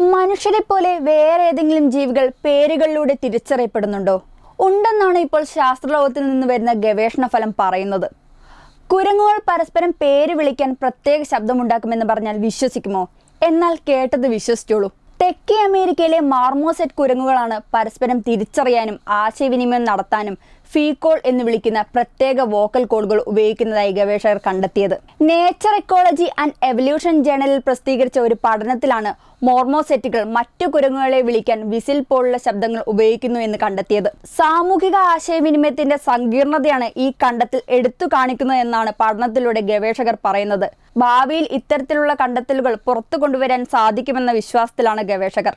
മനുഷ്യരെ പോലെ വേറെ ഏതെങ്കിലും ജീവികൾ പേരുകളിലൂടെ തിരിച്ചറിയപ്പെടുന്നുണ്ടോ? ഉണ്ടെന്നാണ് ഇപ്പോൾ ശാസ്ത്രലോകത്തിൽ നിന്ന് വരുന്ന ഗവേഷണ ഫലം പറയുന്നത്. കുരങ്ങുകൾ പരസ്പരം പേര് വിളിക്കാൻ പ്രത്യേക ശബ്ദമുണ്ടാക്കുമെന്ന് പറഞ്ഞാൽ വിശ്വസിക്കുമോ? എന്നാൽ കേട്ടത് വിശ്വസിച്ചോളൂ. തെക്കേ അമേരിക്കയിലെ മാർമോസെറ്റ് കുരങ്ങുകളാണ് പരസ്പരം തിരിച്ചറിയാനും ആശയവിനിമയം നടത്താനും ഫീകോൾ എന്ന് വിളിക്കുന്ന പ്രത്യേക വോക്കൽ കോഡുകൾ ഉപയോഗിക്കുന്നതായി ഗവേഷകർ കണ്ടെത്തിയത്. നേച്ചർ എക്കോളജി ആൻഡ് എവല്യൂഷൻ ജേണലിൽ പ്രസിദ്ധീകരിച്ച ഒരു പഠനത്തിലാണ് മോർമോസെറ്റുകൾ മറ്റു കുരങ്ങുകളെ വിളിക്കാൻ വിസിൽ പോലുള്ള ശബ്ദങ്ങൾ ഉപയോഗിക്കുന്നു എന്ന് കണ്ടെത്തിയത്. സാമൂഹിക ആശയവിനിമയത്തിന്റെ സങ്കീർണതയാണ് ഈ കണ്ടെത്തൽ എടുത്തു കാണിക്കുന്നത് എന്നാണ് പഠനത്തിലൂടെ ഗവേഷകർ പറയുന്നത്. ഭാവിയിൽ ഇത്തരത്തിലുള്ള കണ്ടെത്തലുകൾ പുറത്തു കൊണ്ടുവരാൻ സാധിക്കുമെന്ന വിശ്വാസത്തിലാണ് ഗവേഷകർ.